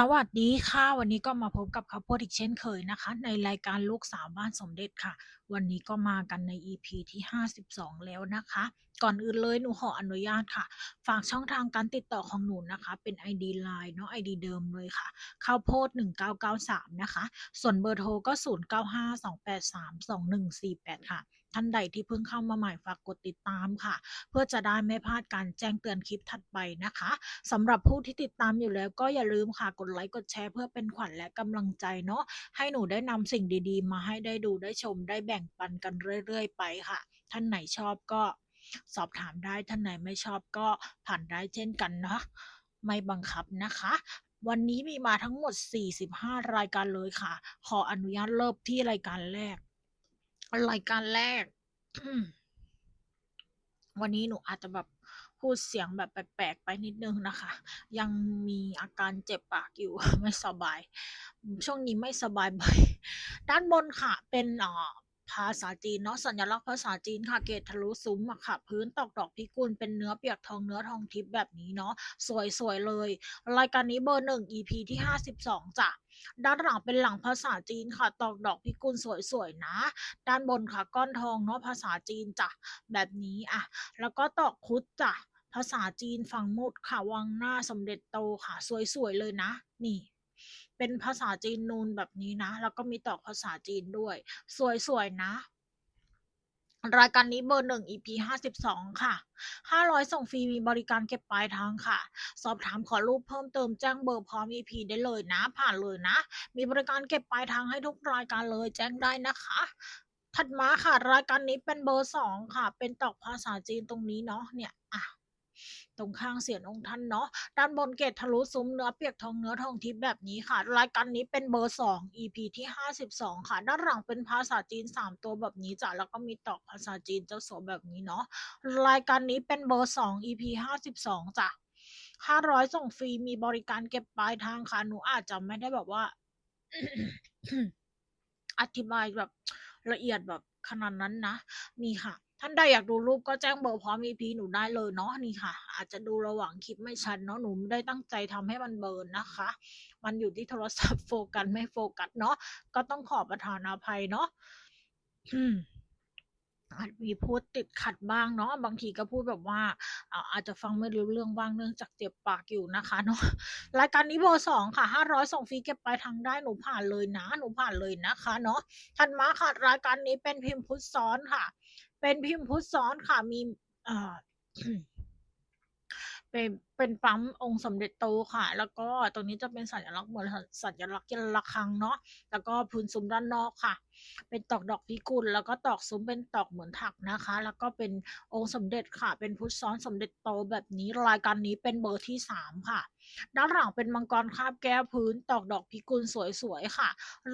สวัสดีค่ะ วันนี้ก็มาพบกับข้าวโพดอีกเช่นเคยนะคะ ในรายการลูกสาวบ้านสมเด็จค่ะ วันนี้ก็มากันใน EP ที่ 52 แล้วนะคะ ก่อนอื่นเลยหนูขออนุญาตค่ะ ฝากช่องทางการติดต่อของหนูนะคะ เป็น ID Line เนาะ ID เดิมเลยค่ะข้าวโพด 1993 นะคะ ส่วนเบอร์โทรก็ 0952832148 ค่ะ ท่านใดที่เพิ่งเข้ามาใหม่ฝากกดติดตามค่ะ เพื่อจะได้ไม่พลาดการแจ้งเตือนคลิปถัดไปนะคะสำหรับผู้ที่ติดตามอยู่แล้วก็อย่าลืมค่ะกดไลค์กดแชร์เพื่อเป็นขวัญและกำลังใจเนาะให้หนูได้นำสิ่งดีๆ มาให้ได้ดูได้ชมได้แบ่งปันกันเรื่อยๆ ไปค่ะ ท่านไหนชอบก็สอบถามได้ท่านไหนไม่ชอบก็ผ่านได้เช่นกันเนาะไม่บังคับนะคะ วันนี้มีมาทั้งหมด 45 รายการเลยค่ะ ขออนุญาตเริ่มที่รายการแรก รายการแรก วันนี้หนูอาจจะแบบพูดเสียงแบบแปลกๆไปนิดนึงนะคะ ยังมีอาการเจ็บปากอยู่ ไม่สบาย ช่วงนี้ไม่สบายบ่อยด้านบนค่ะ เป็นอ่อภาษาจีนเนาะสัญลักษณ์ภาษาจีนค่ะเกตทะลุซุ้มอะค่ะ พื้นตอกดอกพิกุลเป็นเนื้อเปียกทองเนื้อทองทิพย์แบบนี้เนาะสวยๆเลย รายการนี้เบอร์หนึ่ง EP ที่ห้าสิบสองจ้ะ ด้านหลังเป็นหลังภาษาจีนค่ะตอกดอกพิกุลสวยๆนะ ด้านบนค่ะก้อนทองเนาะภาษาจีนจ้ะแบบนี้อะ แล้วก็ตอกคุดจ้ะภาษาจีนฝั่งมุดค่ะวังหน้าสมเด็จโตค่ะ สวยๆเลยนะ นี่เป็นภาษาจีนนูนแบบนี้นะ แล้วก็มีตอกภาษาจีนด้วย สวยๆนะ รายการนี้เบอร์หนึ่ง EP ห้าสิบสองค่ะห้าร้อยส่งฟรีมีบริการเก็บปลายทางค่ะ สอบถามขอรูปเพิ่มเติมแจ้งเบอร์พร้อม EP ได้เลยนะ ผ่านเลยนะ มีบริการเก็บปลายทางให้ทุกรายการเลยแจ้งได้นะคะ ถัดมาค่ะ รายการนี้เป็นเบอร์สองค่ะ เป็นตอกภาษาจีนตรงนี้เนาะเนี่ยอะ ตรงข้างเสียนองค์ท่านเนาะด้านบนเกตทะลุซุ้มเนื้อเปียกทองเนื้อทองทิพย์แบบนี้ค่ะ รายการนี้เป็นเบอร์สอง EP ที่ห้าสิบสองค่ะ ด้านหลังเป็นภาษาจีนสามตัวแบบนี้จ้ะแล้วก็มีตอกภาษาจีนเจ้าสัวแบบนี้เนาะรายการนี้เป็นเบอร์สอง EP ห้าสิบสองจ้ะห้าร้อยส่งฟรีมีบริการเก็บปลายทางค่ะหนูอาจจะไม่ได้แบบว่า อธิบายแบบละเอียดแบบขนาดนั้นนะนี่ค่ะ ท่านใดอยากดูรูปก็แจ้งเบอร์พร้อม EP หนูได้เลยเนาะนี่ค่ะ อาจจะดูระหว่างคลิปไม่ชัดเนาะหนูไม่ได้ตั้งใจทำให้มันเบิร์นนะคะ มันอยู่ที่โทรศัพท์โฟกัสไม่โฟกัสเนาะก็ต้องขอประทานอภัยเนาะอาจมีพูดติดขัดบ้างเนาะบางทีก็พูดแบบว่าอาจจะฟังไม่รู้เรื่องบ้างเนื่องจากเจ็บปากอยู่นะคะเนาะรายการนี้เบอร์สองค่ะห้าร้อยส่งฟรีเก็บไปทางได้หนูผ่านเลยนะ หนูผ่านเลยนะคะ เนาะถัดมาค่ะรายการนี้เป็นพิมพ์พุทธซ้อนค่ะ เป็นพิมพ์พุทธซ้อนค่ะมีเอ่อเป็นเป็นปั๊มองค์สมเด็จโตค่ะ แล้วก็ตรงนี้จะเป็นสัญลักษณ์เหมือนสัญลักษณ์ระฆังเนาะแล้วก็พื้นซุ้มด้านนอกค่ะ เป็นตอกดอกพิกุลแล้วก็ตอกซุ้มเป็นตอกเหมือนถักนะคะ แล้วก็เป็นองค์สมเด็จค่ะ เป็นพุทธซ้อนสมเด็จโตแบบนี้รายการนี้เป็นเบอร์ที่สามค่ะ ด้านหลังเป็นมังกรคาบแก้วพื้นตอกดอกพิกุลสวยๆค่ะ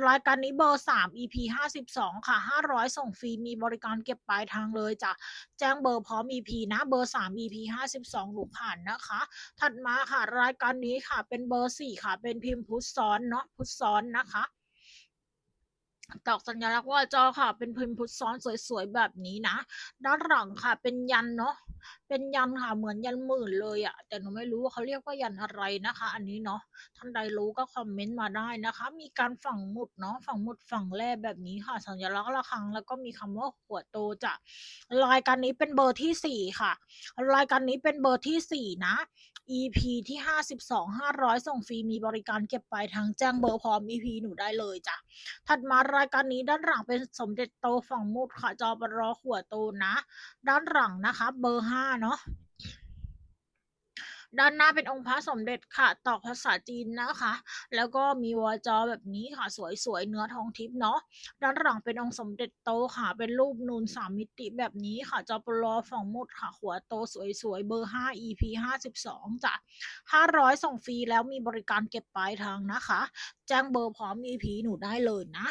รายการนี้เบอร์สาม EP ห้าสิบสองค่ะห้าร้อยส่งฟรีมีบริการเก็บปลายทางเลยจ้ะแจ้งเบอร์พร้อม EP นะเบอร์สาม EP ห้าสิบสองหนูผ่านนะคะ ถัดมาค่ะ รายการนี้ค่ะเป็นเบอร์สี่ค่ะ เป็นพิมพ์พุทซ้อนเนาะพุทซ้อนนะคะ ตอกสัญลักษณ์ว่าจอค่ะ เป็นพิมพ์พุทธซ้อนสวยๆแบบนี้นะด้านหลังค่ะ เป็นยันเนาะเป็นยันค่ะเหมือนยันหมื่นเลยอะแต่หนูไม่รู้ว่าเขาเรียกว่ายันอะไรนะคะ อันนี้เนาะท่านใดรู้ก็คอมเมนต์มาได้นะคะ มีการฝังหมุดเนาะฝังหมุดฝังแร่แบบนี้ค่ะ สัญลักษณ์ระฆังแล้วก็มีคำว่าหัวโตจะรายการนี้เป็นเบอร์ที่สี่ค่ะ รายการนี้เป็นเบอร์ที่สี่นะ EP ที่ห้าสิบสองห้าร้อยส่งฟรีมีบริการเก็บปลายทางแจ้งเบอร์พร้อม EP หนูได้เลยจ้ะ ถัดมารายการนี้ด้านหลังเป็นสมเด็จโตฝั่งมุดค่ะจอปรอขวดโตนะ ด้านหลังนะคะ เบอร์ห้าเนาะ ด้านหน้าเป็นองค์พระสมเด็จค่ะตอกภาษาจีนนะคะ แล้วก็มีวอจอแบบนี้ค่ะสวยๆเนื้อทองทิพย์เนาะด้านหลังเป็นองค์สมเด็จโตค่ะ เป็นรูปนูนสามมิติแบบนี้ค่ะจอปลอฝั่งมุดค่ะหัวโตสวยๆเบอร์ห้า EP ห้าสิบสองจ้ะห้าร้อยส่งฟรีแล้วมีบริการเก็บปลายทางนะคะ แจ้งเบอร์พร้อม EP หนูได้เลยนะ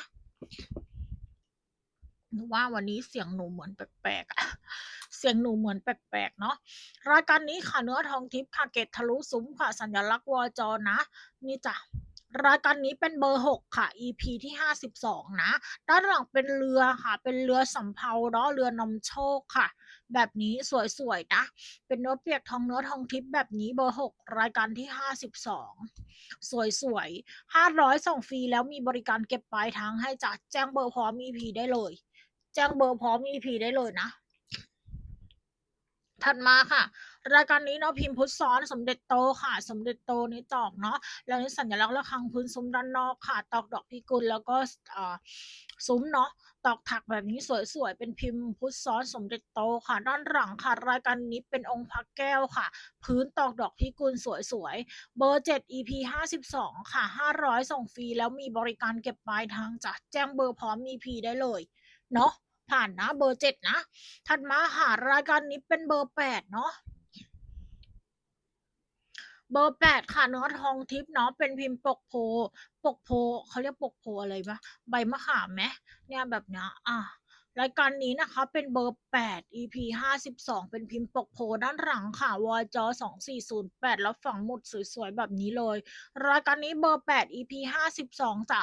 หนูว่าวันนี้เสียงหนูเหมือนแปลกๆอะเสียงหนูเหมือนแปลกๆเนาะ รายการนี้ค่ะเนื้อทองทิพย์ค่ะเกตทะลุซุ้มค่ะสัญลักษณ์วอจอนะ นี่จ้ะรายการนี้เป็นเบอร์ 6 ค่ะ EP ที่ 52 นะ ด้านหลังเป็นเรือค่ะ เป็นเรือสำเภาเนาะเรือนำโชคค่ะ แบบนี้สวยๆนะ เป็นเนื้อเปียกทองเนื้อทองทิพย์แบบนี้เบอร์ 6 รายการที่ 52 สวยๆ500ส่งฟรีแล้วมีบริการเก็บปลายทางให้จ้ะแจ้งเบอร์พร้อม EP ได้เลย แจ้งเบอร์พร้อม EP ได้เลยนะ ถัดมาค่ะ รายการนี้เนาะพิมพ์พุทธซ้อนสมเด็จโตค่ะ สมเด็จโตนี่ตอกเนาะแล้วนี่สัญลักษณ์ระฆังพื้นซุ้มด้านนอกค่ะ ตอกดอกพิกุลแล้วก็อ่าซุ้มเนาะตอกถักแบบนี้สวยๆ เป็นพิมพ์พุทธซ้อนสมเด็จโตค่ะ ด้านหลังค่ะ รายการนี้เป็นองค์พระแก้วค่ะ พื้นตอกดอกพิกุลสวยๆ เบอร์ 7 EP 52 ค่ะ 500 ส่งฟรีแล้วมีบริการเก็บปลายทางจ้ะแจ้งเบอร์พร้อม EP ได้เลย เนาะผ่านนะ เบอร์เจ็ดนะถัดมาหารายการนี้เป็นเบอร์แปดเนาะเบอร์แปดค่ะเนื้อทองทิพย์เนาะเป็นพิมพ์ปกโพ ปกโพเขาเรียกปกโพอะไรปะใบมะขามไหมเนี่ยแบบเนี้ยอะ รายการนี้นะคะเป็นเบอร์แปด EP ห้าสิบสองเป็นพิมพ์ปกโพด้านหลังค่ะวจสองสี่ศูนย์แปดแล้วฝังหมุดสวยๆ แบบนี้เลย รายการนี้เบอร์แปด EP ห้าสิบสองจ้ะ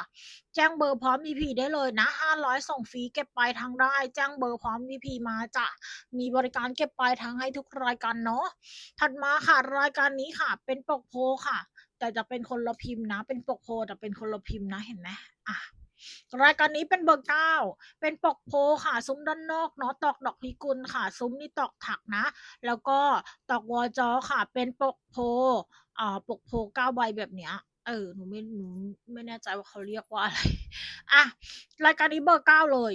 แจ้งเบอร์พร้อม EP ได้เลยนะ 500 ส่งฟรีเก็บปลายทางได้ แจ้งเบอร์พร้อม EP มาจ้ะ มีบริการเก็บปลายทางให้ทุกรายการเนาะ ถัดมาค่ะ รายการนี้ค่ะเป็นปกโพค่ะ แต่จะเป็นคนละพิมพ์นะ เป็นปกโพแต่เป็นคนละพิมพ์นะ เห็นไหมอะ รายการนี้เป็นเบอร์เก้า เป็นปกโพค่ะ ซุ้มด้านนอกเนาะ ตอกดอกพิกุลค่ะ ซุ้มนี่ตอกถักนะ แล้วก็ตอกวอจอค่ะ เป็นปกโพอ่าปกโพเก้าใบแบบเนี้ยเออหนูไม่หนูไม่แน่ใจว่าเขาเรียกว่าอะไร อะ รายการนี้เบอร์เก้าเลย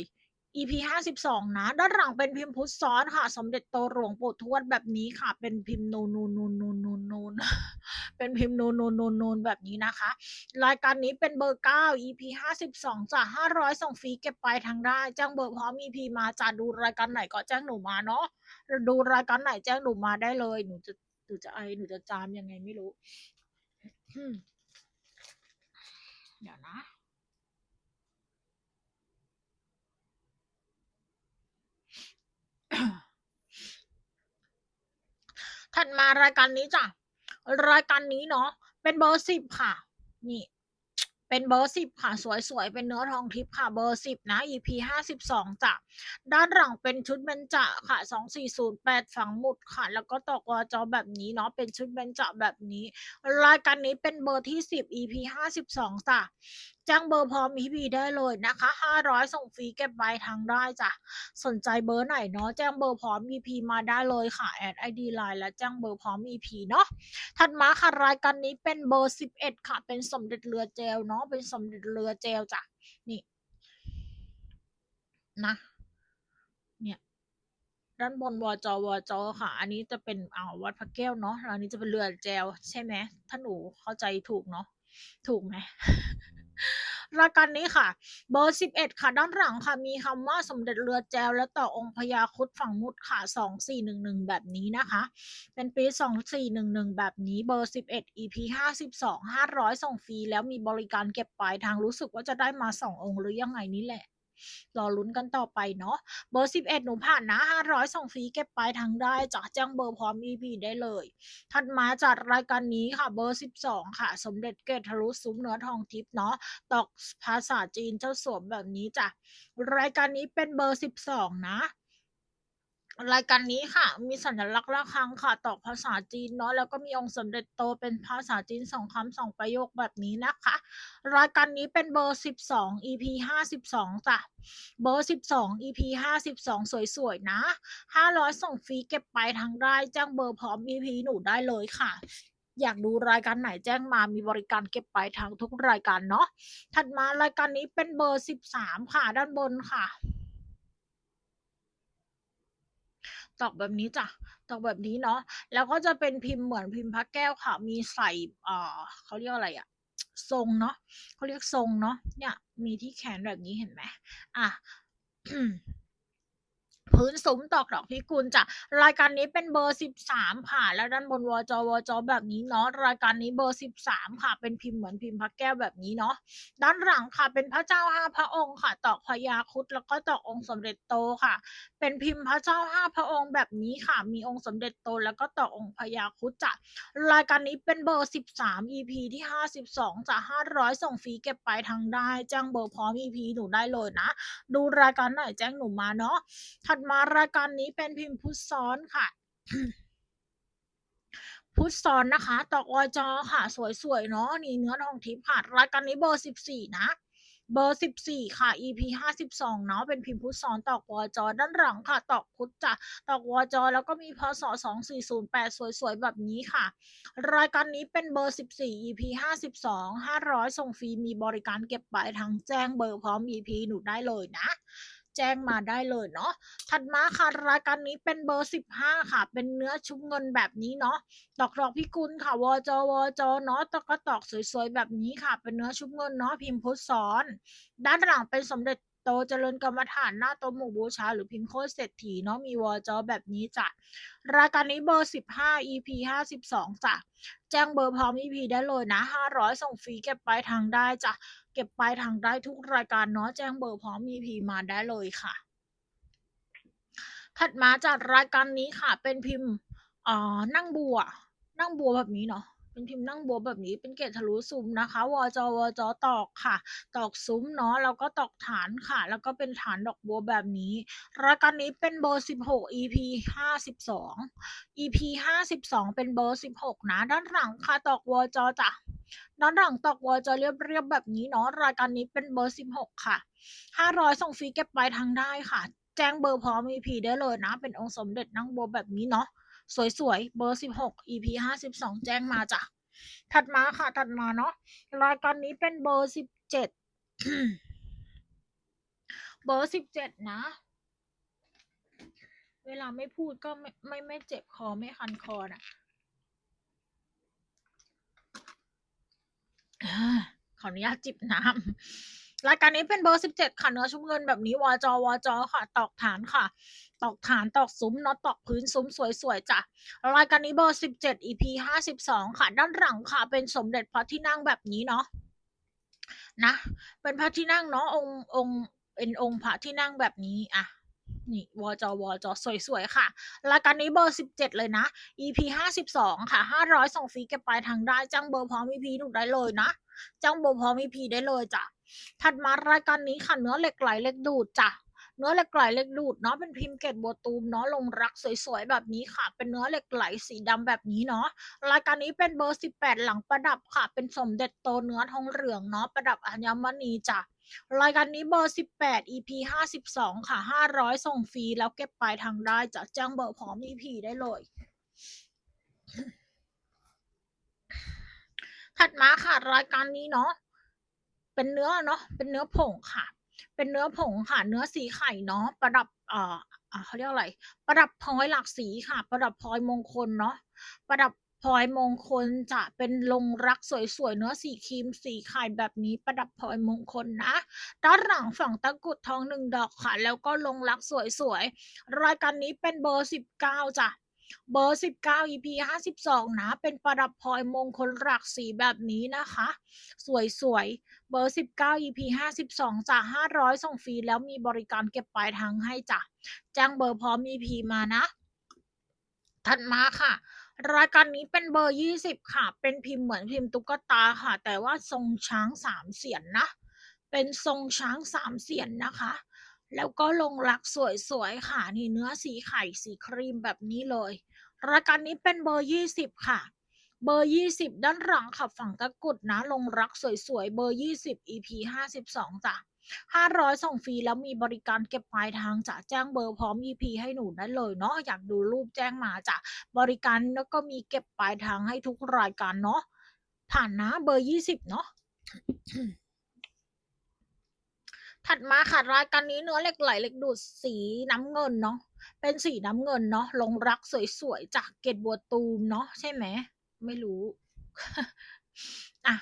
EP ห้าสิบสองนะด้านหลังเป็นพิมพ์พุทธซ้อนค่ะ สมเด็จโตหลวงปู่ทวดแบบนี้ค่ะ เป็นพิมพ์นูนูนูนูนูนูนเป็นพิมพ์นูนูนูนูนแบบนี้นะคะ รายการนี้เป็นเบอร์เก้า EP ห้าสิบสองจ้ะห้าร้อยส่งฟรีเก็บไปทางได้แจ้งเบอร์พร้อม EP มาจะดูรายการไหนก็แจ้งหนูมาเนาะดูรายการไหนแจ้งหนูมาได้เลย หนูจะหนูจะไอหนูจะจามยังไงไม่รู้เดี๋ยวนะ ถัดมารายการนี้จ้ะ รายการนี้เนาะ เป็นเบอร์สิบค่ะ นี่ เป็นเบอร์สิบค่ะ สวยๆ เป็นเนื้อทองทิพย์ค่ะ เบอร์สิบนะ EP ห้าสิบสองจ้ะ ด้านหลังเป็นชุดเบญจค่ะสองสี่ศูนย์แปดฝังหมุดค่ะ แล้วก็ตอกวอจอแบบนี้เนาะ เป็นชุดเบญจแบบนี้ รายการนี้เป็นเบอร์ที่สิบ EP ห้าสิบสองจ้ะ จ้งเบอร์พร้อม EP ได้เลยนะคะห้าร้อยส่งฟรีเก็บใบทางได้จ้ะ สนใจเบอร์ไหนเนาะแจ้งเบอร์พร้อม EP มาได้เลยค่ะแอด ID Line และแจ้งเบอร์พร้อม EP เนาะ ถัดมาค่ะรายการนี้เป็นเบอร์11ค่ะ เป็นสมเด็จเรือเจลเนาะ เป็นสมเด็จเรือเจลจ้ะ นี่ นะ เนี่ยด้านบนวจวจค่ะ อันนี้จะเป็นอ่าวัดพระแก้วเนาะแล้วนนี้จะเป็นเรือแจวใช่ไหมถ้าหนูเข้าใจถูกเนาะ ถูกไหม รายการนี้ค่ะ เบอร์ 11 ค่ะ ด้านหลังค่ะ มีคำว่าสมเด็จเรือแจวและต่อองค์พญาครุดฝั่งมุดค่ะ 2411 แบบนี้นะคะ เป็นปี 2411 แบบนี้ เบอร์ 11 EP 52 500 ส่งฟรีแล้วมีบริการเก็บปลายทางรู้สึกว่าจะได้มา 2 องค์หรือยังไงนี่แหละ รอลุ้นกันต่อไปเนาะเบอร์ 11 หนูผ่านนะ 500ส่งฟรีเก็บปลายทางได้จ้ะแจ้งเบอร์พร้อม EP ได้เลย ถัดมาจัดรายการนี้ค่ะเบอร์ 12 ค่ะ สมเด็จเกตทะลุซุ้มเนื้อทองทิพย์เนาะตอกภาษาจีนเจ้าสวมแบบนี้จ้ะรายการนี้เป็นเบอร์ 12 นะ รายการนี้ค่ะ มีสัญลักษณ์ระฆังค่ะต่อภาษาจีนเนาะแล้วก็มีองค์สมเด็จโตเป็นภาษาจีนสองคำสองประโยคแบบนี้นะคะ รายการนี้เป็นเบอร์12 EP 52จ้ะเบอร์12 EP 52สวยๆนะ500ส่งฟรีเก็บไปทางได้แจ้งเบอร์พร้อม EP หนูได้เลยค่ะอยากดูรายการไหนแจ้งมามีบริการเก็บปลายทางทุกรายการเนาะ ถัดมารายการนี้เป็นเบอร์ 13 ค่ะ ด้านบนค่ะ ตอกแบบนี้จ้ะตอกแบบนี้เนาะแล้วก็จะเป็นพิมพ์เหมือนพิมพ์พระแก้วค่ะ มีใส่เอ่อเขาเรียกอะไรอะทรงเนาะเขาเรียกทรงเนาะเนี่ย มีที่แขนแบบนี้เห็นไหมอะ พื้นซุ้มตอกดอกพิกุลจ้ะรายการนี้เป็นเบอร์ 13 ค่ะ แล้วด้านบนวจวจแบบนี้เนาะรายการนี้เบอร์ 13 ค่ะ เป็นพิมพ์เหมือนพิมพ์พระแก้วแบบนี้เนาะด้านหลังค่ะ เป็นพระเจ้า5พระองค์ค่ะ ตอกพญาครุฑแล้วก็ตอกองค์สมเด็จโตค่ะ เป็นพิมพ์พระเจ้า5พระองค์แบบนี้ค่ะ มีองค์สมเด็จโต แล้วก็ตอกองค์พญาครุฑจ้ะรายการนี้เป็นเบอร์ 13 EP ที่ 52จ้ะ500 ส่งฟรีเก็บไปทางได้แจ้งเบอร์พร้อม EP หนูได้เลยนะ ดูรายการไหนแจ้งหนูมาเนาะถัดมารายการนี้เป็นพิมพ์พุทธซ้อนค่ะ พุทธซ้อนนะคะ ตอกอจอค่ะ สวยๆเนาะนี่เนื้อทองทิพย์ค่ะ รายการนี้เบอร์14นะเบอร์ 14 ค่ะ EP 52 เนาะ เป็นพิมพ์พุทธซ้อนตอกวจด้านหลังค่ะ ตอกพุทธจ้ะตอกวจแล้วก็มีพศ2408 สวยๆ แบบนี้ค่ะ รายการนี้เป็นเบอร์ 14 EP 52 500 ส่งฟรี มีบริการเก็บปลายทางแจ้งเบอร์พร้อม EP หนูได้เลยนะ แจ้งมาได้เลยเนาะถัดมาค่ะรายการนี้เป็นเบอร์ 15 ค่ะ เป็นเนื้อชุบเงินแบบนี้เนาะตอกดอกพิกุลค่ะวจวจเนาะตอกก็ตอกสวยๆแบบนี้ค่ะ เป็นเนื้อชุบเงินเนาะพิมพ์พุทธซ้อน ด้านหลังเป็นสมเด็จโตเจริญกรรมฐานหน้าโตหมู่บูชา หรือพิมพ์โคตรเศรษฐีเนาะมีวจแบบนี้จ้ะ รายการนี้เบอร์ 15 EP 52จ้ะ แจ้งเบอร์พร้อม EP ได้เลยนะ 500 ส่งฟรีเก็บปลายทางได้จ้ะ เก็บปลายทางได้ทุกรายการเนาะแจ้งเบอร์พร้อม EP มาได้เลยค่ะ ถัดมาจากรายการนี้ค่ะ เป็นพิมพ์อ่อนั่งบัว นั่งบัวแบบนี้เนาะเป็นพิมพ์นั่งบัวแบบนี้เป็นเกรดทะลุซุ้มนะคะ วจวจตอกค่ะ ตอกซุ้มเนาะแล้วก็ตอกฐานค่ะ แล้วก็เป็นฐานดอกบัวแบบนี้ รายการนี้เป็นเบอร์16 EP 52 EP 52 เป็นเบอร์16นะด้านหลังค่ะ ตอกวจจ้ะ ด้านหลังตอกวจะเรียบๆแบบนี้เนาะรายการนี้เป็นเบอร์16ค่ะ500ส่งฟรีเก็บปลายทางได้ค่ะ แจ้งเบอร์พร้อม EP ได้เลยนะ เป็นองค์สมเด็จนั่งโบแบบนี้เนาะสวยๆเบอร์16 EP 52แจ้งมาจ้ะถัดมาค่ะ ถัดมาเนาะรายการนี้เป็นเบอร์17เบอร์17นะ เวลาไม่พูดก็ไม่ไม่ไม่เจ็บคอไม่คันคอน่ะ ขออนุญาตจิบน้ำรายการนี้เป็นเบอร์17ค่ะเนื้อชุบเงินแบบนี้วจวจค่ะ ตอกฐานค่ะ ตอกฐานตอกซุ้มเนาะตอกพื้นซุ้มสวยๆจ้ะรายการนี้เบอร์17 EP 52ค่ะ ด้านหลังค่ะ เป็นสมเด็จพระที่นั่งแบบนี้เนาะนะ เป็นพระที่นั่งเนาะองค์องค์เป็นองค์พระที่นั่งแบบนี้อะ นี่วจวจสวยๆ ค่ะรายการนี้เบอร์ 17 เลยนะ EP 52 ค่ะ 500 ส่งฟรีเก็บปลายทางได้จ้างเบอร์พร้อม EP หนูได้เลยนะจ้างเบอร์พร้อม EP ได้เลยจ้ะถัดมารายการนี้ค่ะเนื้อเหล็กไหลเหล็กดูดจ้ะเนื้อเหล็กไหลเหล็กดูดเนาะเป็นพิมพ์เกรดบัวตูมเนาะลงรักสวยๆแบบนี้ค่ะ เป็นเนื้อเหล็กไหลสีดำแบบนี้เนาะรายการนี้เป็นเบอร์ 18 หลังประดับค่ะ เป็นสมเด็จโตเนื้อทองเหลืองเนาะประดับอัญมณีจ้ะ รายการนี้เบอร์ 18 EP 52 ค่ะ 500 ส่งฟรี แล้วเก็บปลายทางได้จะแจ้งเบอร์พร้อม EP ได้เลย ถัดมาค่ะ รายการนี้เนาะเป็นเนื้อเนาะเป็นเนื้อผงค่ะ เป็นเนื้อผงค่ะ เนื้อสีไข่เนาะประดับเอ่อเขาเรียกอะไร ประดับพลอยหลากสีค่ะ ประดับพลอยมงคลเนาะประดับ พลอยมงคลจะเป็นลงรักสวยๆเนื้อสีครีมสีไข่แบบนี้ประดับพลอยมงคลนะ ด้านหลังฝั่งตะกุดทอง1ดอกค่ะ แล้วก็ลงรักสวยๆ รายการนี้เป็นเบอร์19จ้ะเบอร์ 19 EP 52 นะ เป็นประดับพลอยมงคลหลากสีแบบนี้นะคะ สวยๆ เบอร์ 19 EP 52จ้ะ500 ส่งฟรีแล้วมีบริการเก็บปลายทางให้จ้ะแจ้งเบอร์พร้อม EP มานะ ถัดมาค่ะ รายการนี้เป็นเบอร์20ค่ะ เป็นพิมพ์เหมือนพิมพ์ตุ๊กตาค่ะ แต่ว่าทรงช้าง3เสียนนะ เป็นทรงช้าง3เสียนนะคะ แล้วก็ลงรักสวยๆค่ะ นี่เนื้อสีไข่สีครีมแบบนี้เลย รายการนี้เป็นเบอร์20ค่ะ เบอร์20ด้านหลังค่ะฝังตะกุดนะ ลงรักสวยๆ เบอร์20 EP 52จ้ะ 500 ส่งฟรีแล้วมีบริการเก็บปลายทางจะแจ้งเบอร์พร้อม EP ให้หนูได้เลยเนาะอยากดูรูปแจ้งมาจะบริการแล้วก็มีเก็บปลายทางให้ทุกรายการเนาะผ่านนะเบอร์ 20 เนาะถัดมาค่ะรายการนี้เนื้อเหล็กไหลเหล็กดูดสีน้ำเงินเนาะเป็นสีน้ำเงินเนาะลงรักสวยๆจากเกรดบัวตูมเนาะใช่ไหม?ไม่รู้อะ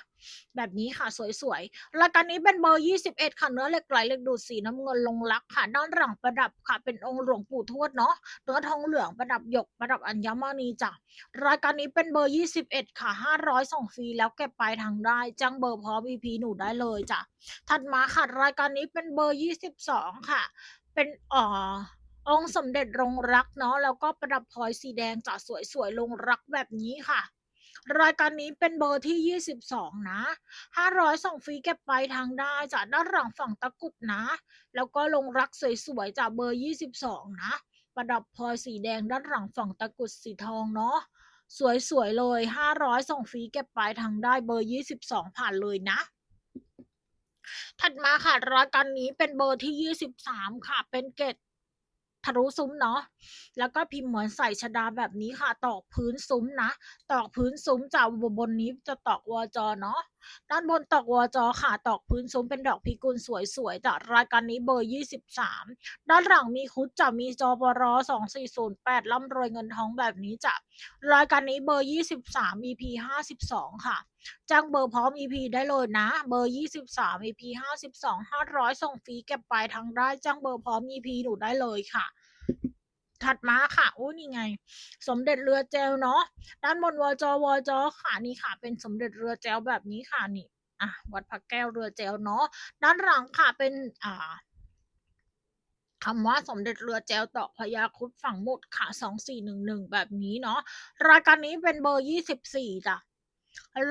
แบบนี้ค่ะสวยๆรายการนี้เป็นเบอร์ 21 ค่ะเนื้อเหล็กไหลเหล็กดูดสีน้ำเงินลงรักค่ะด้านหลังประดับค่ะเป็นองค์หลวงปู่ทวดเนาะเนื้อทองเหลืองประดับหยกประดับอัญมณีจ้ะรายการนี้เป็นเบอร์ 21 ค่ะ 500ส่งฟรีแล้วเก็บปลายทางได้จ้างเบอร์พร้อม EP หนูได้เลยจ้ะถัดมาค่ะรายการนี้เป็นเบอร์ 22 ค่ะ เป็นอ่อองค์สมเด็จลงรักเนาะแล้วก็ประดับพลอยสีแดงจ้ะสวยๆลงรักแบบนี้ค่ะ รายการนี้เป็นเบอร์ที่ 22 นะ 500ส่งฟรีเก็บปลายทางได้จ้ะด้านหลังฝั่งตะกุดนะ แล้วก็ลงรักสวยๆจ้ะเบอร์ 22 นะ ประดับพลอยสีแดงด้านหลังฝั่งตะกุดสีทองเนาะสวยๆเลย 500ส่งฟรีเก็บปลายทางได้เบอร์ 22 ผ่านเลยนะถัดมาค่ะรายการนี้เป็นเบอร์ที่ 23 ค่ะ เป็นเกต ทะลุซุ้มเนาะ แล้วก็พิมพ์เหมือนใส่ชดาแบบนี้ค่ะ ตอกพื้นซุ้มนะ ตอกพื้นซุ้มจากบนนี้จะตอกวอจอเนาะ ด้านบนตอกวจอค่ะตอกพื้นซุ้มเป็นดอกพิกุลสวยๆจากรายการนี้เบอร์ 23 ด้านหลังมีคุดจะมีจอปร2408ร่ำรวยเงินทองแบบนี้จะรายการนี้เบอร์ 23 EP 52 ค่ะจ้างเบอร์พร้อม EP ได้เลยนะ เบอร์ 23 EP 52 500 ส่งฟรีเก็บปลายทางได้จ้างเบอร์พร้อม EP หนูได้เลยค่ะ ถัดมาค่ะโอ้นี่ไง สมเด็จเรือเจลเนาะด้านบนวจวจค่ะนี่ค่ะ เป็นสมเด็จเรือเจลแบบนี้ค่ะนี่อะวัดพระแก้วเรือเจลเนาะด้านหลังค่ะเป็นอ่าคำว่าสมเด็จเรือแจวต่อพญาคุดฝั่งมุดค่ะสองสี่หนึ่งหนึ่งแบบนี้เนาะ รายการนี้เป็นเบอร์ยี่สิบสี่จ้ะ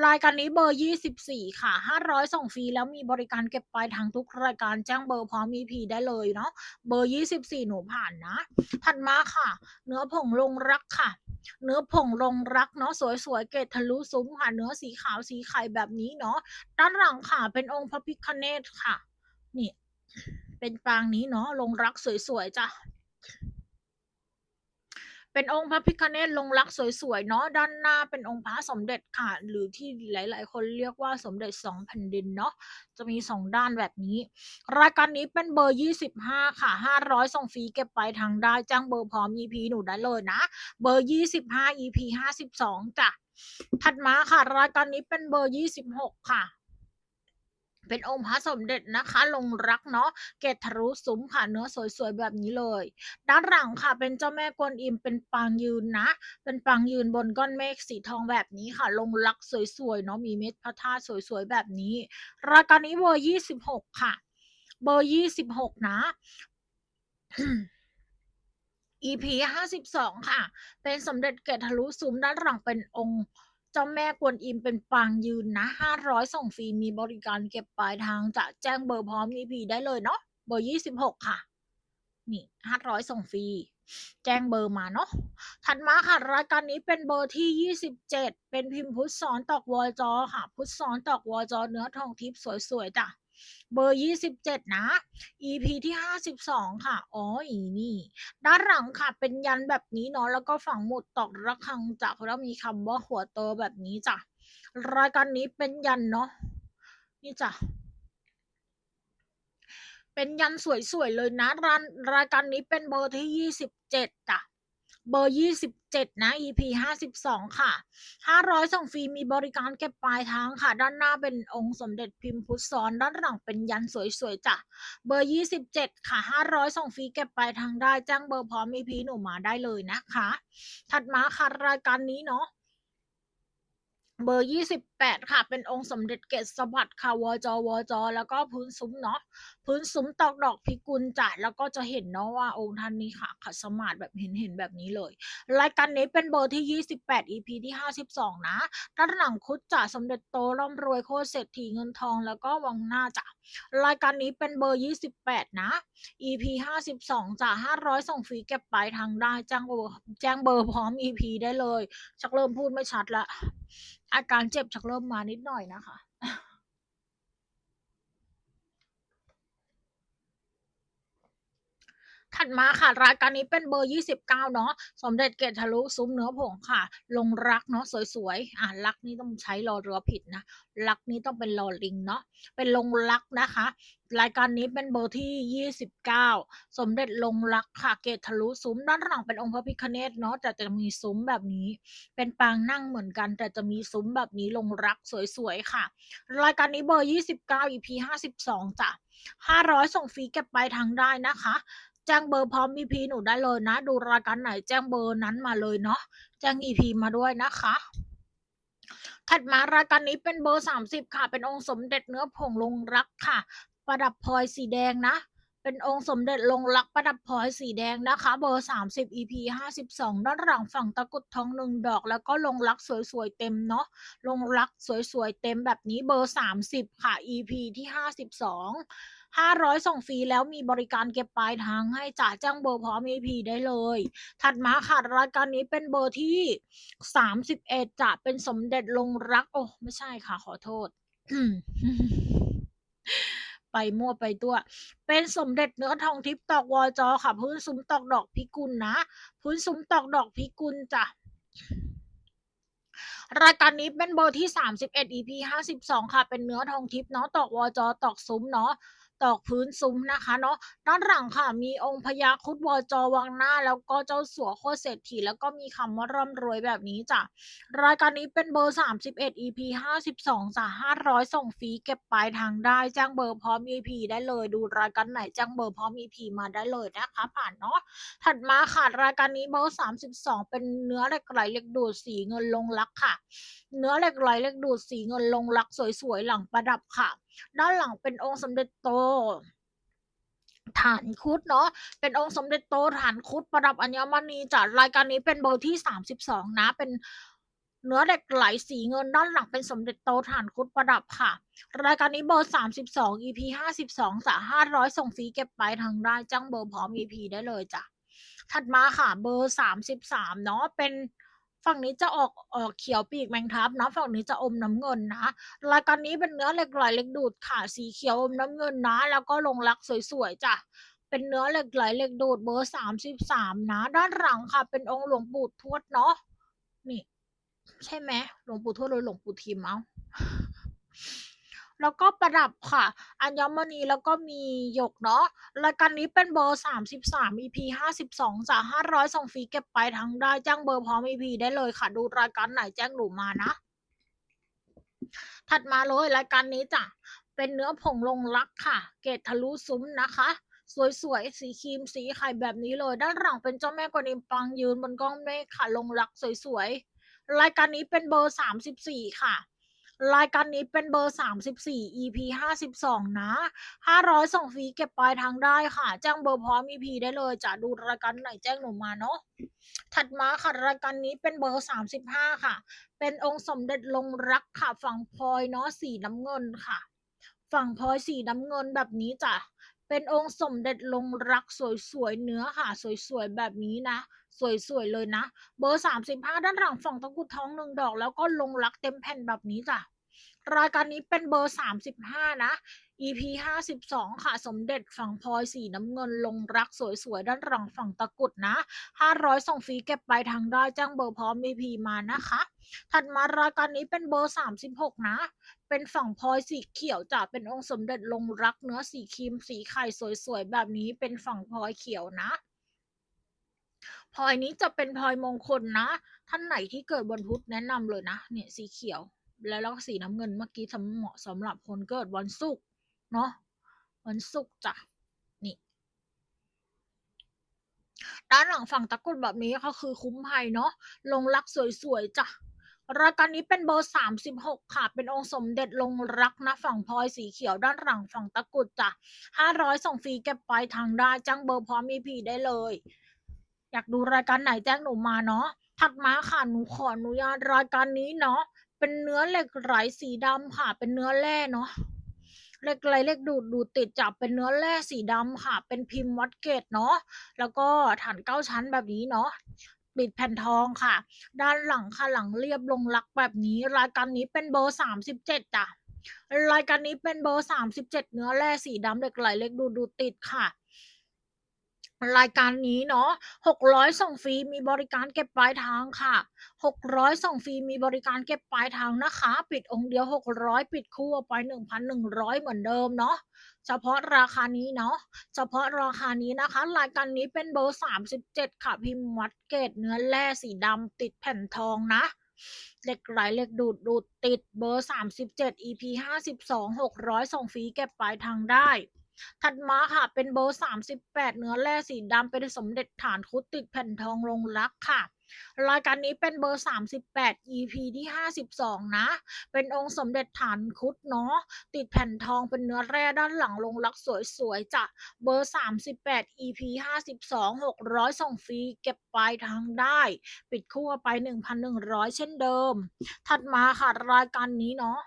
รายการนี้เบอร์ยี่สิบสี่ค่ะห้าร้อยส่งฟรีแล้วมีบริการเก็บปลายทางทุกรายการแจ้งเบอร์พร้อม EP ได้เลยเนาะ เบอร์ยี่สิบสี่หนูผ่านนะ ถัดมาค่ะ เนื้อผงลงรักค่ะ เนื้อผงลงรักเนาะสวยๆ เกตทะลุซุ้มค่ะ เนื้อสีขาวสีไข่แบบนี้เนาะ ด้านหลังค่ะ เป็นองค์พระพิฆเนศค่ะ นี่ เป็นปางนี้เนาะ ลงรักสวยๆจ้ะ เป็นองค์พระพิฆเนศลงรักสวยๆเนาะด้านหน้าเป็นองค์พระสมเด็จค่ะ หรือที่หลายๆ คนเรียกว่าสมเด็จสองแผ่นดินเนาะจะมีสองด้านแบบนี้ รายการนี้เป็นเบอร์ยี่สิบห้าค่ะห้าร้อยส่งฟรีเก็บไปทางได้จ้างเบอร์พร้อม EP หนูได้เลยนะ เบอร์ยี่สิบห้า EP ห้าสิบสองจ้ะถัดมาค่ะ รายการนี้เป็นเบอร์ยี่สิบหกค่ะ เป็นองค์พระสมเด็จนะคะ ลงรักเนาะเกตทะลุซุ้มค่ะเนื้อสวยๆแบบนี้เลย ด้านหลังค่ะเป็นเจ้าแม่กวนอิมเป็นปางยืนนะ เป็นปางยืนบนก้อนเมฆสีทองแบบนี้ค่ะ ลงรักสวยๆเนาะมีเม็ดพระธาตุสวยๆแบบนี้ ราการนี้เบอร์ยี่สิบหกค่ะ เบอร์ยี่สิบหกนะ EP ห้าสิบสองค่ะ เป็นสมเด็จเกตทะลุซุ้มด้านหลังเป็นองค์ เจ้าแม่กวนอิมเป็นปางยืนนะห้าร้อยส่งฟรีมีบริการเก็บปลายทางจะแจ้งเบอร์พร้อม EP ได้เลยเนาะเบอร์ยี่สิบหกค่ะ นี่ห้าร้อยส่งฟรีแจ้งเบอร์มาเนาะถัดมาค่ะ รายการนี้เป็นเบอร์ที่ยี่สิบเจ็ดเป็นพิมพ์พุทธสอนตอกวอจอค่ะ พุทธสอนตอกวอจอเนื้อทองทิพย์สวยๆจ้ะ เบอร์ยี่สิบเจ็ดนะ EP ที่ห้าสิบสองค่ะ อ๋อ อีนี่ ด้านหลังค่ะ เป็นยันแบบนี้เนาะ แล้วก็ฝังหมุดตอกระฆังจากแล้วมีคำว่าหัวโตแบบนี้จ้ะ รายการนี้เป็นยันเนาะ นี่จ้ะเป็นยันสวยๆเลยนะรรายการนี้เป็นเบอร์ที่ยี่สิบเจ็ดจ้ะ เบอร์ยี่สิบเจ็ดนะ EP ห้าสิบสองค่ะห้าร้อยส่งฟรีมีบริการเก็บปลายทางค่ะ ด้านหน้าเป็นองค์สมเด็จพิมพ์พุทธซ้อน ด้านหลังเป็นยันสวยๆจ้ะ เบอร์ยี่สิบเจ็ดค่ะห้าร้อยส่งฟรีเก็บปลายทางได้ จ้างเบอร์พร้อม EP หนูมาได้เลยนะคะ ถัดมาค่ะรายการนี้เนาะ เบอร์ยี่สิบแปดค่ะ เป็นองค์สมเด็จเกศสวัสดิ์ค่ะวจวจ แล้วก็พื้นซุ้มเนาะ พื้นซุ้มตอกดอกพิกุลจ่ายแล้วก็จะเห็นเนาะว่าองค์ท่านนี้ค่ะขัดสมาธิแบบเห็นเห็นแบบนี้เลย รายการนี้เป็นเบอร์ที่28 EP ที่52นะด้านหลังคุดจ่าสมเด็จโตร่ำรวยโคตรเศรษฐีเงินทองแล้วก็วังหน้าจ่ารายการนี้เป็นเบอร์28นะ EP 52จ่า500ส่งฟรีเก็บปลายทางได้แจ้งเบอร์แจ้งเบอร์พร้อม EP ได้เลยชักเริ่มพูดไม่ชัดละ อาการเจ็บชักเริ่มมานิดหน่อยนะคะ ถัดมาค่ะรายการนี้เป็นเบอร์ 29 เนาะสมเด็จเกตทะลุซุ้มเนื้อผงค่ะ ลงรักเนาะสวยๆ อ่ารักนี่ต้องใช้รอเรือผิดนะรักนี้ต้องเป็นรอลิงเนาะเป็นลงรักนะคะ รายการนี้เป็นเบอร์ที่ 29 สมเด็จลงรักค่ะเกตทะลุซุ้มด้านหลังเป็นองค์พระพิฆเนศเนาะแต่จะมีซุ้มแบบนี้ เป็นปางนั่งเหมือนกัน แต่จะมีซุ้มแบบนี้ลงรักสวยๆค่ะ รายการนี้เบอร์ 29 EP 52จ้ะ500 ส่งฟรีเก็บปลายทางได้นะคะ จ้งเบอร์พร้อม EP หนูได้เลยนะ ดูรายการไหนแจ้งเบอร์นั้นมาเลยเนาะแจ้ง EP มาด้วยนะคะ ถัดมารายการนี้เป็นเบอร์ 30 ค่ะ เป็นองค์สมเด็จเนื้อผงลงรักค่ะ ประดับพลอยสีแดงนะ เป็นองค์สมเด็จลงรักประดับพลอยสีแดงนะคะ เบอร์ 30 EP 52 ด้านหลังฝั่งตะกุดทองหนึ่งดอก แล้วก็ลงรักสวยๆเต็มเนาะลงรักสวยๆเต็มแบบนี้เบอร์ 30 ค่ะ EP ที่ 52 500 ส่งฟรีแล้วมีบริการเก็บปลายทางให้จ่าแจ้งเบอร์พร้อม EP ได้เลย ถัดมาค่ะรายการนี้เป็นเบอร์ที่ 31จะเป็นสมเด็จลงรัก โอ้ไม่ใช่ค่ะขอโทษไปมั่วไปตัว เป็นสมเด็จเนื้อทองทิพย์ตอกวอจอค่ะพื้นซุ้มตอกดอกพิกุลนะพื้นซุ้มตอกดอกพิกุลจ้ะรายการนี้เป็นเบอร์ที่ 31 EP 52 ค่ะ เป็นเนื้อทองทิพย์เนาะตอกวอจอตอกซุ้มเนาะ ตอกพื้นซุ้มนะคะเนาะด้านหลังค่ะมีองค์พญาคุดวจอวางหน้า แล้วก็เจ้าสัวโคตรเศรษฐีแล้วก็มีคำว่าร่ำรวยแบบนี้จ้ะรายการนี้เป็นเบอร์ 31 EP 52จ้ะ500 ส่งฟรีเก็บปลายทางได้แจ้งเบอร์พร้อม EP ได้เลยดูรายการไหนแจ้งเบอร์พร้อม EP มาได้เลยนะคะผ่านเนาะถัดมาค่ะรายการนี้เบอร์32 เป็นเนื้อเหล็กไหลเหล็กดูดสีเงินลงรักค่ะ เนื้อเหล็กไหลเหล็กดูดสีเงินลงรักสวยๆหลังประดับค่ะ ด้านหลังเป็นองค์สมเด็จโตฐานคุดเนาะ เป็นองค์สมเด็จโตฐานคุดประดับอัญมณีจากรายการนี้เป็นเบอร์ที่ 32 นะ เป็นเนื้อเหล็กไหลสีเงินด้านหลังเป็นสมเด็จโตฐานคุดประดับค่ะ รายการนี้เบอร์ 32 EP 52จ้ะ500 ส่งฟรีเก็บไปทางได้จ้างเบอร์พร้อม EP ได้เลยจ้ะ ถัดมาค่ะเบอร์ 33 เนาะ เป็น ฝั่งนี้จะออกออกเขียวปีกแมงทับนะฝั่งนี้จะอมน้ำเงินนะรายการนี้เป็นเนื้อเหล็กไหลเหล็กดูดค่ะสีเขียวอมน้ำเงินนะ แล้วก็ลงรักสวยๆจ้ะเป็นเนื้อเหล็กไหลเหล็กดูดเบอร์สามสิบสามนะ ด้านหลังค่ะ เป็นองค์หลวงปู่ทวดเนาะนี่ ใช่ไหมหลวงปู่ทวดหรือหลวงปู่ทิมเอา แล้วก็ประดับค่ะ อัญมณีแล้วก็มีหยกเนาะรายการนี้เป็นเบอร์ 33 EP 52จ้ะ500ส่งฟรีเก็บไปลายทางได้แจ้งเบอร์พร้อม EP ได้เลยค่ะ ดูรายการไหนแจ้งหนูมานะ ถัดมาเลยรายการนี้จ้ะเป็นเนื้อผงลงรักค่ะ เกตทะลุซุ้มนะคะสวยๆ สีครีม สีไข่แบบนี้เลย ด้านหลังเป็นเจ้าแม่กวนอิมปางยืนบนก้องเมฆค่ะ ลงรักสวยๆ รายการนี้เป็นเบอร์ 34 ค่ะ รายการนี้เป็นเบอร์ 34 EP 52 นะ 500ส่งฟรีเก็บปลายทางได้ค่ะ แจ้งเบอร์พร้อม EP ได้เลยจะดูรายการไหนแจ้งหนูมาเนาะถัดมาค่ะรายการนี้เป็นเบอร์ 35 ค่ะ เป็นองค์สมเด็จลงรักค่ะ ฝั่งพลอยเนาะสีน้ำเงินค่ะ ฝั่งพลอยสีน้ำเงินแบบนี้จ้ะเป็นองค์สมเด็จลงรักสวยๆเนื้อค่ะ สวยๆแบบนี้นะสวยๆเลยนะ เบอร์ 35 ด้านหลังฝั่งตะกุดทองหนึ่งดอก แล้วก็ลงรักเต็มแผ่นแบบนี้จ้ะ รายการนี้เป็นเบอร์ 35 นะ EP 52 ค่ะ สมเด็จฝั่งพลอยสีน้ำเงินลงรักสวยๆ ด้านหลังฝั่งตะกุดนะ 500 ส่งฟรีเก็บไปทางได้แจ้งเบอร์พร้อม EP มานะคะ ถัดมารายการนี้เป็นเบอร์ 36 นะ เป็นฝั่งพลอยสีเขียวจ้ะเป็นองค์สมเด็จลงรักเนื้อสีครีมสีไข่สวยๆ แบบนี้เป็นฝั่งพลอยเขียวนะพลอยนี้จะเป็นพลอยมงคลนะ ท่านไหนที่เกิดวันพุธแนะนำเลยนะ เนี่ยสีเขียว แล้วแล้วก็สีน้ำเงินเมื่อกี้สำเหมาะสำหรับคนเกิดวันศุกร์เนาะวันศุกร์จ้ะนี่ ด้านหลังฝั่งตะกุดแบบนี้ก็คือคุ้มภัยเนาะลงรักสวยๆจ้ะรายการนี้เป็นเบอร์ 36 ค่ะ เป็นองค์สมเด็จลงรักนะฝั่งพลอยสีเขียวด้านหลังฝั่งตะกุดจ้ะ 500 ส่งฟรีเก็บปลายทางได้จ้างเบอร์พร้อม EP ได้เลย อยากดูรายการไหนแจ้งหนูมาเนาะถัดมาค่ะหนูขออนุญาตรายการนี้เนาะ เป็นเนื้อเหล็กไหลสีดำค่ะ เป็นเนื้อแร่เนาะเหล็กไหลเหล็กดูดดูดติดจับเป็นเนื้อแร่สีดำค่ะ เป็นพิมพ์วัดเกตเนาะแล้วก็ฐานเก้าชั้นแบบนี้เนาะปิดแผ่นทองค่ะ ด้านหลังค่ะหลังเรียบลงรักแบบนี้ รายการนี้เป็นเบอร์37จ้ะรายการนี้เป็นเบอร์37เนื้อแร่สีดำเหล็กไหลเหล็กดูดดูดติดค่ะ รายการนี้เนาะ600 ส่งฟรีมีบริการเก็บปลายทางค่ะ 600 ส่งฟรีมีบริการเก็บปลายทางนะคะ ปิดองค์เดียว 600 ปิดคู่ไป 1,100 เหมือนเดิมเนาะเฉพาะราคานี้เนาะ เฉพาะราคานี้นะคะ รายการนี้เป็นเบอร์ 37 ค่ะพิมพ์วัดเกตเนื้อแร่สีดำติดแผ่นทองนะเหล็กไหลเหล็กดูดดูดติดเบอร์ 37 EP 52 600 ส่งฟรีเก็บปลายทางได้ ถัดมาค่ะ เป็นเบอร์38เนื้อแร่สีดำเป็นสมเด็จฐานคุดติดแผ่นทองลงรักค่ะรายการนี้เป็นเบอร์ 38 EP ที่ 52 นะ เป็นองค์สมเด็จฐานคุดเนาะ ติดแผ่นทองเป็นเนื้อแร่ด้านหลังลงรักสวยๆจ้ะ เบอร์ 38 EP 52 600 ส่งฟรีเก็บปลายทางได้ ปิดคู่ไป 1,100 เช่นเดิม ถัดมาค่ะรายการนี้เนาะ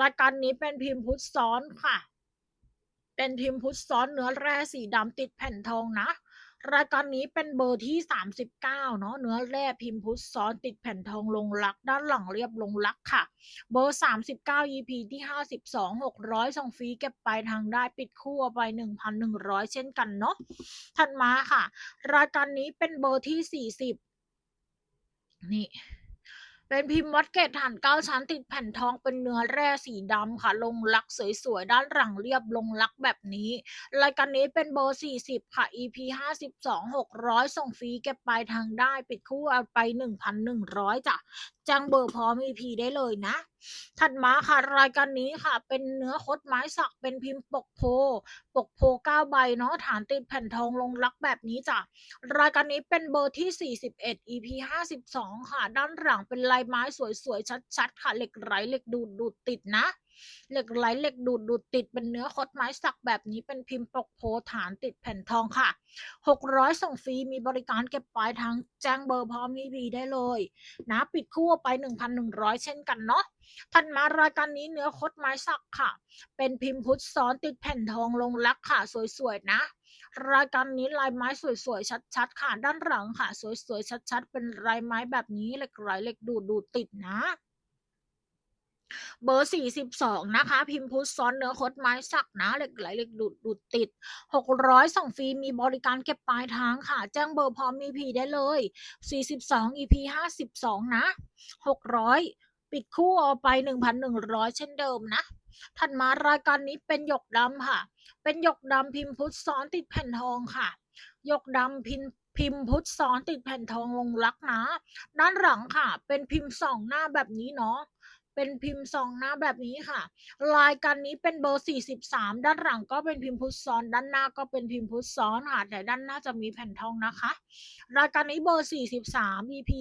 รายการนี้เป็นพิมพ์พุทธซ้อนค่ะ เป็นพิมพ์พุทธซ้อนเนื้อแร่สีดำติดแผ่นทองนะ รายการนี้เป็นเบอร์ที่ 39 เนาะเนื้อแร่พิมพ์พุทธซ้อนติดแผ่นทองลงรัก ด้านหลังเรียบลงรักค่ะ เบอร์ 39 EP ที่ 52 600ส่งฟรีเก็บไปทางได้ปิดคู่เอาไป 1,100 เช่นกันเนาะถัดมาค่ะ รายการนี้เป็นเบอร์ที่ 40 นี่ เป็นพิมพ์วัดเกตฐานเก้าชั้นติดแผ่นทองเป็นเนื้อแร่สีดำค่ะ ลงลักสวยๆ ด้านหลังเรียบลงลักแบบนี้ รายการนี้เป็นเบอร์ 40 ค่ะ EP 52 600 ส่งฟรีเก็บปลายทางได้ ปิดคู่เอาไป 1,100จ้ะจ้งเบอร์พร้อม EP ได้เลยนะ ถัดมาค่ะรายการนี้ค่ะ เป็นเนื้อคดไม้สักเป็นพิมพ์ปกโพ ปกโพเก้าใบเนาะฐานติดแผ่นทองลงลักแบบนี้จ้ะรายการนี้เป็นเบอร์ที่ 41 EP 52 ค่ะ ด้านหลังเป็นลายไม้สวยๆชัดๆ ค่ะเหล็กไหลเหล็กดูดดูดติดนะ เหล็กไหลเหล็กดูดดูดติดเป็นเนื้อคดไม้สักแบบนี้เป็นพิมพ์ปกโพฐานติดแผ่นทองค่ะ 600 ส่งฟรีมีบริการเก็บปลายทางแจ้งเบอร์พร้อม EP ได้เลยนะปิดคู่ไป 1,100 เช่นกันเนาะถัดมารายการนี้เนื้อคดไม้สักค่ะ เป็นพิมพ์พุทธซ้อนติดแผ่นทองลงลักค่ะ สวยๆนะรายการนี้ลายไม้สวยๆ ชัดๆ ค่ะ ด้านหลังค่ะ สวยๆ ชัดๆ เป็นลายไม้แบบนี้เหล็กไหลเหล็กดูดดูดติดนะ เบอร์ 42 นะคะ พิมพ์พุทธซ้อนเนื้อคดไม้สักนะเหล็กไหลเหล็กดูดดูดติด 600 ส่งฟรีมีบริการเก็บปลายทางค่ะ แจ้งเบอร์พร้อม EP ได้เลย 42 EP 52 นะ 600 ปิดคู่เอาไป 1,100 เช่นเดิมนะถัดมารายการนี้เป็นหยกดำค่ะ เป็นหยกดำพิมพ์พุทธซ้อนติดแผ่นทองค่ะหยกดำพิมพ์พิมพ์พุทธซ้อนติดแผ่นทองลงรักนะ ด้านหลังค่ะ เป็นพิมพ์สองหน้าแบบนี้เนาะ เป็นพิมพ์สองหน้าแบบนี้ค่ะรายการนี้เป็นเบอร์ 43 ด้านหลังก็เป็นพิมพ์พุทธซ้อน ด้านหน้าก็เป็นพิมพ์พุทธซ้อนค่ะ แต่ด้านหน้าจะมีแผ่นทองนะคะ รายการนี้เบอร์ 43 EP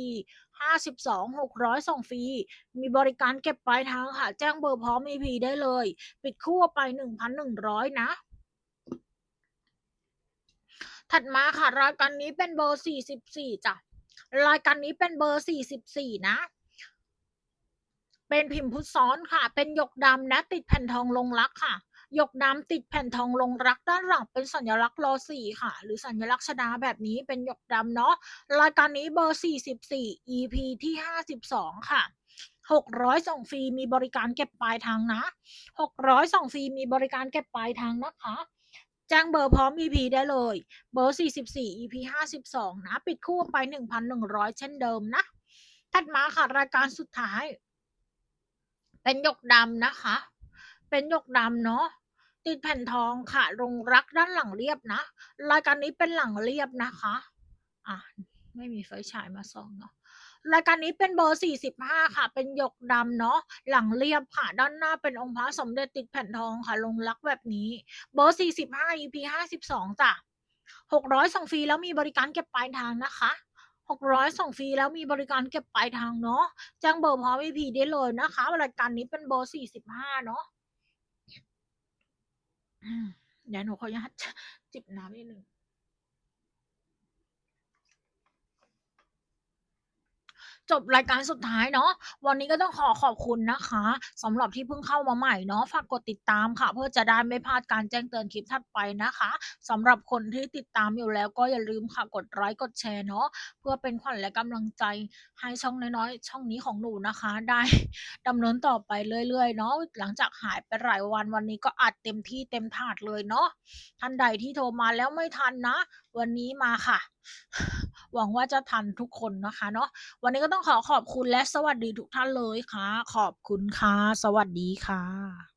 52 600ส่งฟรี มีบริการเก็บปลายทางค่ะ แจ้งเบอร์พร้อม EP ได้เลย ปิดคู่ไป 1,100 นะถัดมาค่ะ รายการนี้เป็นเบอร์ 44จ้ะรายการนี้เป็นเบอร์ 44 นะ เป็นพิมพ์พุทธซ้อนค่ะ เป็นหยกดำนะติดแผ่นทองลงรักค่ะหยกดำติดแผ่นทองลงรักด้านหลังเป็นสัญลักษณ์รอสี่ค่ะ หรือสัญลักษณ์ชดาแบบนี้เป็นหยกดำเนาะรายการนี้เบอร์ 44 EP ที่ 52 ค่ะ 600ส่งฟรีมีบริการเก็บปลายทางนะ 600ส่งฟรีมีบริการเก็บปลายทางนะคะแจ้งเบอร์พร้อม EP ได้เลย เบอร์ 44 EP 52 นะ ปิดคู่ไป 1,100 เช่นเดิมนะ ถัดมาค่ะ รายการสุดท้าย เป็นหยกดำนะคะ เป็นหยกดำเนาะติดแผ่นทองค่ะลงรักด้านหลังเรียบนะรายการนี้เป็นหลังเรียบนะคะ อะไม่มีไฟฉายมาส่องเนาะรายการนี้เป็นเบอร์ 45 ค่ะ เป็นหยกดำเนาะ หลังเรียบค่ะ ด้านหน้าเป็นองค์พระสมเด็จติดแผ่นทองค่ะ ลงรักแบบนี้ เบอร์ 45 EP 52จ้ะ600ส่งฟรีแล้วมีบริการเก็บปลายทางนะคะ 600 ส่งฟรีแล้วมีบริการเก็บปลายทางเนาะแจ้งเบอร์พร้อม EP ได้เลยนะคะรายการนี้เป็นเบอร์ 45 เนาะเดี๋ยวหนูขออนุญาตจิบน้ำนิดหนึ่ง จบรายการสุดท้ายเนาะวันนี้ก็ต้องขอขอบคุณนะคะสำหรับที่เพิ่งเข้ามาใหม่เนาะฝากกดติดตามค่ะ เพื่อจะได้ไม่พลาดการแจ้งเตือนคลิปถัดไปนะคะสำหรับคนที่ติดตามอยู่แล้วก็อย่าลืมค่ะกดไลค์กดแชร์เนาะเพื่อเป็นขวัญและกำลังใจให้ช่องน้อยๆ ช่องนี้ของหนูนะคะ ได้ดำเนินต่อไปเรื่อยๆเนาะหลังจากหายไปหลายวันวันนี้ก็อัดเต็มที่เต็มถาดเลยเนาะท่านใดที่โทรมาแล้วไม่ทันนะวันนี้มาค่ะ หวังว่าจะทันทุกคนนะคะเนาะวันนี้ก็ต้องขอขอบคุณและสวัสดีทุกท่านเลยค่ะ ขอบคุณค่ะ สวัสดีค่ะ